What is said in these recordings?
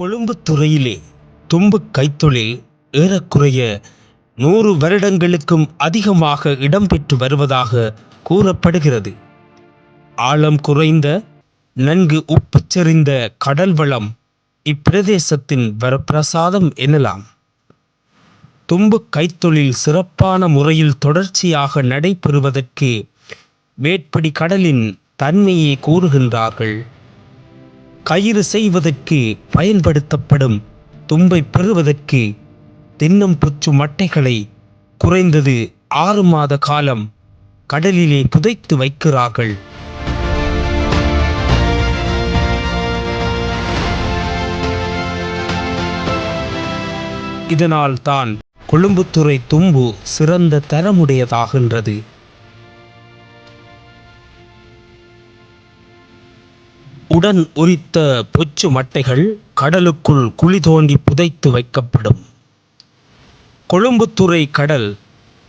கொழும்புத்துறையிலே தும்பு கைத்தொழில் ஏறக்குறைய நூறு வருடங்களுக்கும் அதிகமாக இடம்பெற்று வருவதாக கூறப்படுகிறது. ஆழம் குறைந்த நன்கு உப்புச் செறிந்த கடல் வளம் இப்பிரதேசத்தின் வரப்பிரசாதம் எனலாம். தும்பு கைத்தொழில் சிறப்பான முறையில் தொடர்ச்சியாக நடைபெறுவதற்கு மேற்படி கடலின் தன்மையை கூறுகின்றார்கள். கயிறு செய்வதற்கு பயன்படுத்தப்படும் தும்பை பெறுவதற்கு தென்னம்புச்சு மட்டைகளை குறைந்தது ஆறு மாத காலம் கடலிலே புதைத்து வைக்கிறார்கள். இதனால் தான் கொழும்புத்துறை தும்பு சிறந்த தரமுடையதாகின்றது. உடன் உரித்த பொச்சு மட்டைகள் கடலுக்குள் குழி தோண்டி புதைத்து வைக்கப்படும். கொழும்புத்துறை கடல்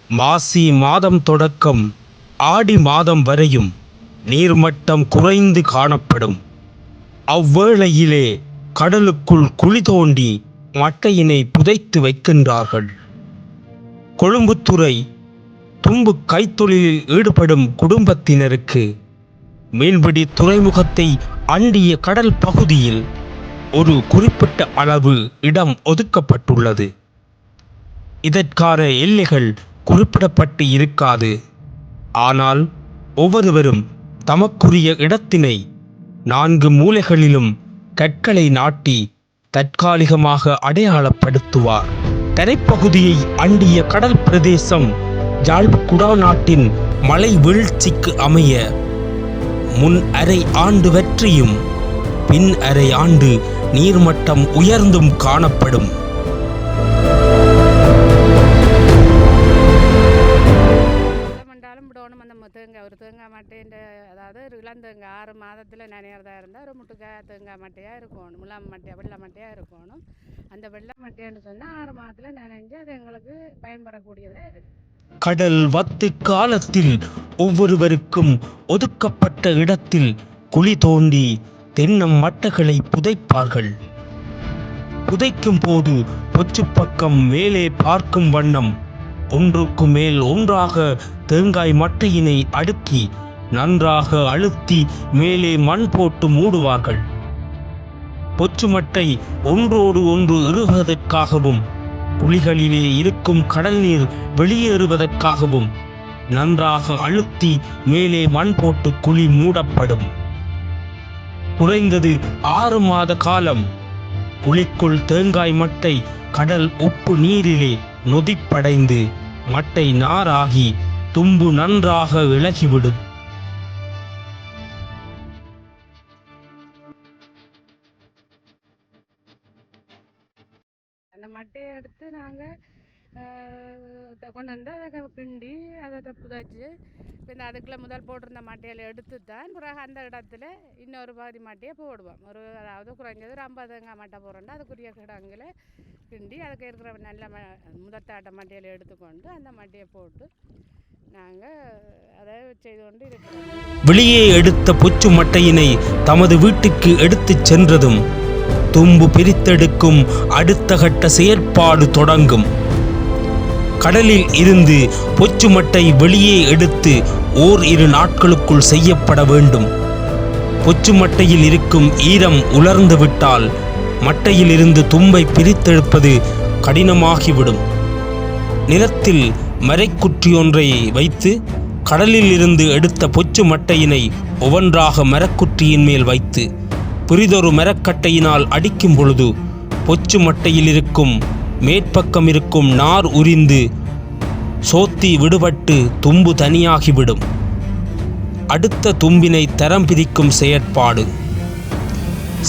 மாசி மாதம் தொடக்கம் ஆடி மாதம் வரையும் நீர்மட்டம் குறைந்து காணப்படும். அவ்வேளையிலே கடலுக்குள் குழி தோண்டி மட்டையினை புதைத்து வைக்கின்றார்கள். கொழும்புத்துறை தும்பு கைத்தொழிலில் ஈடுபடும் குடும்பத்தினருக்கு மீன்பிடி துறைமுகத்தை அண்டிய கடல் பகுதியில் ஒரு குறிப்பிட்ட அளவு இடம் ஒதுக்கப்பட்டுள்ளது. இதற்கான எல்லைகள் குறிப்பிடப்பட்டு இருக்காது. ஆனால் ஒவ்வொருவரும் தமக்குரிய இடத்தினை நான்கு மூலைகளிலும் கற்களை நாட்டி தற்காலிகமாக அடையாளப்படுத்துவார். தரைப்பகுதியை அண்டிய கடல் பிரதேசம் ஜாழ்குடா நாட்டின் மலை வீழ்ச்சிக்கு அமைய முன் அரை ஆண்டு வெற்றியும் பின் அரை ஆண்டு நீர்மட்டம் உயர்ந்தும் காணப்படும். மண்டாலும் விடணும் அந்த தேங்காய் ஒரு தேங்காய் மட்டைன்ற அதாவது ஒரு இளந்தேங்காய் ஆறு மாதத்தில் நனையிறதா இருந்தால் ஒரு முட்டுக்காய் தேங்காய் மட்டையாக இருக்கணும் முலாம் மட்டையாக வெள்ளை மட்டையாக இருக்கணும். அந்த வெள்ளை மட்டைன்னு சொன்னால் ஆறு மாதத்தில் நனைஞ்சு அது எங்களுக்கு பயன்படக்கூடியதாக இருக்குது கடல் வத்து காலத்தில் ஒவ்வொருவருக்கும் ஒதுக்கப்பட்ட இடத்தில் குழி தோண்டி தென்னம் மட்டைகளை புதைப்பார்கள். புதைக்கும் போது பொச்சு பக்கம் மேலே பார்க்கும் வண்ணம் ஒன்றுக்கு மேல் ஒன்றாக தேங்காய் மட்டையினை அடுக்கி நன்றாக அழுத்தி மேலே மண் போட்டு மூடுவார்கள். பொச்சு மட்டை ஒன்றோடு ஒன்று இறுகுவதற்காகவும் குழிகளிலே இருக்கும் கடல் நீர் வெளியேறுவதற்காகவும் நன்றாக அழுத்தி மேலே மண் போட்டு குழி மூடப்படும். குறைந்தது ஆறு மாத காலம். குழிக்குள் தேங்காய் மட்டை கடல் உப்பு நீரிலே நொதிப்படைந்து மட்டை நாராகி தும்பு நன்றாக விலகிவிடும். அந்த மட்டையை எடுத்து நாங்கள் கொண்டு வந்து அதை கிண்டி அதை புதைச்சி பின்ன அதுக்குள்ளே முதல் போட்டிருந்த மட்டையில் எடுத்து தான் பிறகு அந்த இடத்துல இன்னொரு பாதி மட்டையை போடுவோம். ஒரு அதாவது குறைஞ்சது ஒரு ஐம்பது தேங்காய் மட்டை போடுறோம்னா அதுக்குரிய கிடங்கில் கிண்டி அதுக்கு இருக்கிற நல்ல ம முதத்தாட்ட மட்டையில் எடுத்துக்கொண்டு அந்த மட்டையை போட்டு நாங்கள் அதை செய்து கொண்டு வெளியே எடுத்த பொச்சு மட்டையினை தமது வீட்டுக்கு எடுத்துச் சென்றதும் தும்பு பிரித்தெடுக்கும் அடுத்த கட்ட செயற்பாடு தொடங்கும். கடலில் இருந்து பொச்சு மட்டை வெளியே எடுத்து ஓர் இரு நாட்களுக்குள் செய்யப்பட வேண்டும். பொச்சு மட்டையில் இருக்கும் ஈரம் உலர்ந்து விட்டால் தும்பை பிரித்தெடுப்பது கடினமாகிவிடும். நிலத்தில் மரைக்குற்றியொன்றை வைத்து கடலில் இருந்து எடுத்த பொச்சு மட்டையினை ஒவ்வொன்றாக மரக்குற்றியின் மேல் வைத்து புரிதொரு மரக்கட்டையினால் அடிக்கும் பொழுது பொச்சு மட்டையில் இருக்கும் மேற்பக்கம் இருக்கும் நார் உரிந்து சோத்தி விடுபட்டு தும்பு தனியாகிவிடும். அடுத்த தும்பினை தரம் பிரிக்கும் செயற்பாடு.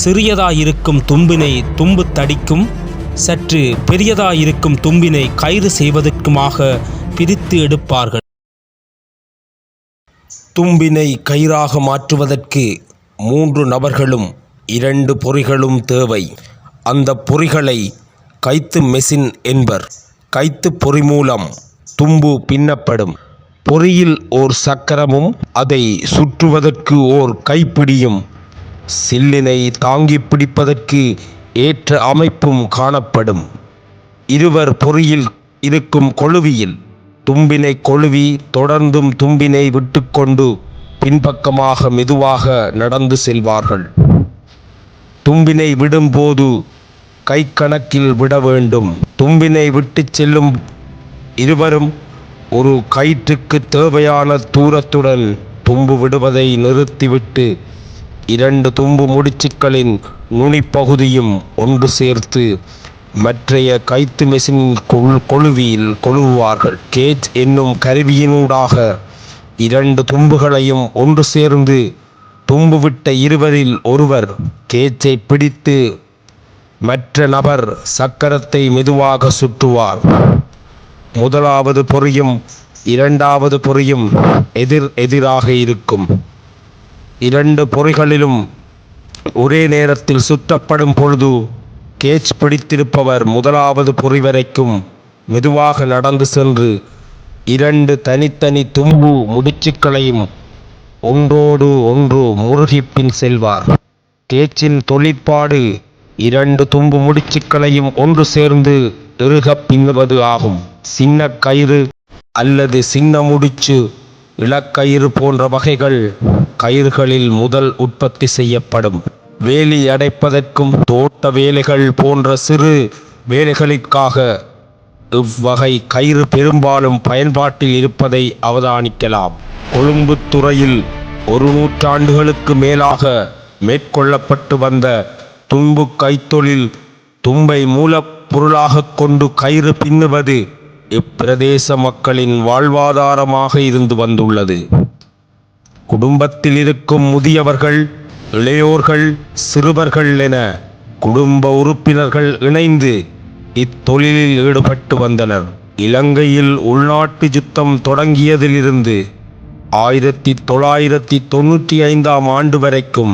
சிறியதாயிருக்கும் தும்பினை தும்பு தடிக்கும் சற்று பெரியதாயிருக்கும் தும்பினை கயிறு செய்வதற்குமாக பிரித்து எடுப்பார்கள். தும்பினை கயிறாக மாற்றுவதற்கு மூன்று நபர்களும் இரண்டு பொறிகளும் தேவை. அந்த பொறிகளை கைத்து மெஷின் என்பர். கைத்து பொறி மூலம் தும்பு பின்னப்படும். பொறியில் ஓர் சக்கரமும் அதை சுற்றுவதற்கு ஓர் கைப்பிடியும். சில்லினை தாங்கி பிடிப்பதற்கு ஏற்ற அமைப்பும் காணப்படும். இருவர் பொறியில் இருக்கும் கொழுவியில் தும்பினை கொழுவி தொடர்ந்தும் தும்பினை விட்டுக்கொண்டு பின்பக்கமாக மெதுவாக நடந்து செல்வார்கள். தும்பினை விடும்போது கை கணக்கில் விட வேண்டும். தும்பினை விட்டுச் செல்லும் இருவரும் ஒரு கயிற்றுக்கு தேவையான தூரத்துடன் தும்பு விடுவதை நிறுத்திவிட்டு இரண்டு தும்பு முடிச்சுக்களின் நுனிப்பகுதியும் ஒன்று சேர்த்து மற்றைய கைத்து மெஷின் கொள் கொழுவியில் கொழுவுவார்கள். கேஜ் என்னும் கருவியினூடாக இரண்டு தும்புகளையும் ஒன்று சேர்ந்து தூம்புவிட்ட இருவரில் ஒருவர் கேச்சை பிடித்து மற்ற நபர் சக்கரத்தை மெதுவாக சுற்றுவார் முதலாவது பொறியும் இரண்டாவது பொறியும் எதிர் எதிராக இருக்கும். இரண்டு பொறிகளிலும் ஒரே நேரத்தில் சுற்றப்படும் பொழுது கேட்ச் பிடித்திருப்பவர் முதலாவது பொறி வரைக்கும் மெதுவாக நடந்து சென்று இரண்டு தனித்தனி தும்பு முடிச்சுக்களையும் ஒன்றோடு ஒன்று முருகிப்பின் செல்வார். கேச்சின் தொழிற்பாடு இரண்டு தும்பு முடிச்சுக்களையும் ஒன்று சேர்ந்து இறுகப் பின்னுவது ஆகும். சின்ன கயிறு அல்லது சின்ன முடிச்சு இளக்கயிறு போன்ற வகைகள் கயிறுகளில் முதல் உற்பத்தி செய்யப்படும். வேலி அடைப்பதற்கும் தோட்ட வேலைகள் போன்ற சிறு வேலைகளுக்காக இவ்வகை கயிறு பெரும்பாலும் பயன்பாட்டில் இருப்பதை அவதானிக்கலாம். கொழும்பு துறையில் ஒரு நூற்றாண்டுகளுக்கு மேலாக மேற்கொள்ளப்பட்டு வந்த தும்பு கைத்தொழில் தும்பை மூலப்பொருளாக கொண்டு கயிறு பின்னுவது இப்பிரதேச மக்களின் வாழ்வாதாரமாக இருந்து வந்துள்ளது. குடும்பத்தில் இருக்கும் முதியவர்கள் இளையோர்கள் சிறுவர்கள் என குடும்ப உறுப்பினர்கள் இணைந்து இத்தொழிலில் ஈடுபட்டு வந்தனர். இலங்கையில் உள்நாட்டு யுத்தம் தொடங்கியதிலிருந்து ஆயிரத்தி தொள்ளாயிரத்தி தொண்ணூற்றி ஐந்தாம் ஆண்டு வரைக்கும்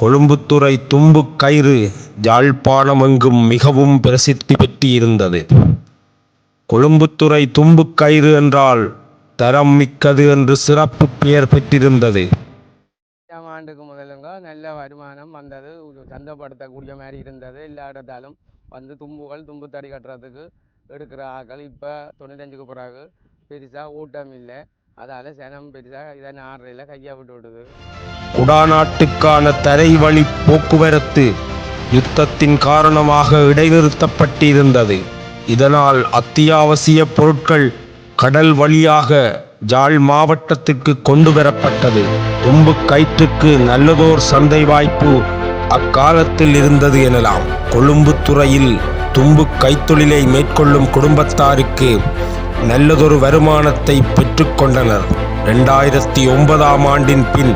கொழும்புத்துறை தும்பு கயிறு யாழ்ப்பாணமெங்கும் மிகவும் பிரசித்தி பெற்றிருந்தது. கொழும்புத்துறை தும்பு கயிறு என்றால் தரம் மிக்கது என்று சிறப்பு பெயர் பெற்றிருந்தது. ஆண்டுக்கு முதலுங்க நல்ல வருமானம் வந்தது. சந்தப்படுத்தக்கூடிய மாதிரி இருந்தது. எல்லா இடத்தாலும் வந்து தும்புகள் தும்பு தறி கட்டுறதுக்கு எடுக்கிற ஆக்கள் இப்போ தொண்ணூத்தஞ்சுக்கு பிறகு பெருசாக ஊட்டம் இல்லை. அதால் சனம் பெருசாக இதை நாடுறையில் கையை விட்டு விடுது. குடாநாட்டுக்கான தரைவழி போக்குவரத்து யுத்தத்தின் காரணமாக இடைநிறுத்தப்பட்டிருந்தது. இதனால் அத்தியாவசிய பொருட்கள் கடல் வழியாக ஜாழ் மாவட்டத்திற்கு கொண்டு வரப்பட்டது. தும்பு கயிற்றுக்கு நல்லதோர் சந்தை வாய்ப்பு அக்காலத்தில் இருந்தது எனலாம். கொழும்புத்துறையில் தும்பு கைத்தொழிலை மேற்கொள்ளும் குடும்பத்தாருக்கு நல்லதொரு வருமானத்தை பெற்றுக்கொண்டனர். ரெண்டாயிரத்தி ஒன்பதாம் ஆண்டின் பின்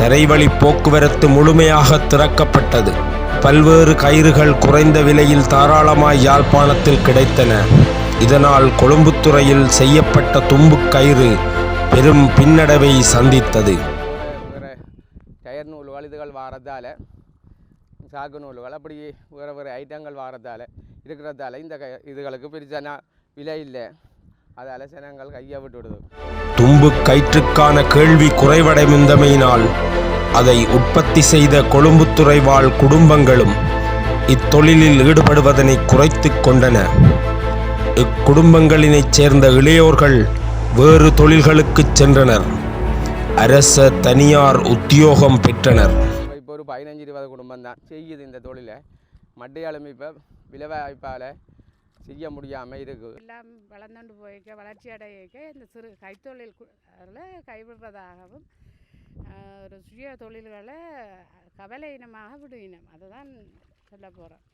தரைவழி போக்குவரத்து முழுமையாக திறக்கப்பட்டது. பல்வேறு கயிறுகள் குறைந்த விலையில் தாராளமாய் யாழ்ப்பாணத்தில் கிடைத்தன. இதனால் கொழும்புத்துறையில் செய்யப்பட்ட தும்பு கயிறு பெரும் பின்னடைவை சந்தித்தது. வேறு டயர் நூல் இதுகள் வாரத்தால் சாக்கு நூல்கள் அப்படி வேறு வேறு ஐட்டங்கள் வாரதால் இருக்கிறதால இந்த க இதுகளுக்கு பெருசான விலை இல்லை. அதால் ஜனங்கள் கையை விட்டு விடுது. தும்பு கயிற்றுக்கான கேள்வி குறைவடைந்தமையினால் அதை உற்பத்தி செய்த கொழும்புத்துறை வாழ் குடும்பங்களும் இத்தொழிலில் ஈடுபடுவதனை குறைத்துக் கொண்டன. இக்குடும்பங்களினைச் சேர்ந்த இளையோர்கள் வேறு தொழில்களுக்குச் சென்றனர். அரச தனியார் உத்தியோகம் பெற்றனர். இப்போ ஒரு பதினஞ்சு இருபது குடும்பம் தான் செய்யுது இந்த தொழிலை. மட்டையாளும் இப்போ விலைவாய்ப்பால் செய்ய முடியாமல் இருக்குது எல்லாம் வளர்ந்துண்டு போய்க்க வளர்ச்சி அடையக்க இந்த சிறு கைத்தொழில் அதில் கைவிடுறதாகவும் ஒரு சுய தொழில்களை கவலை இனமாக இனம் அதுதான் சொல்ல போகிறோம்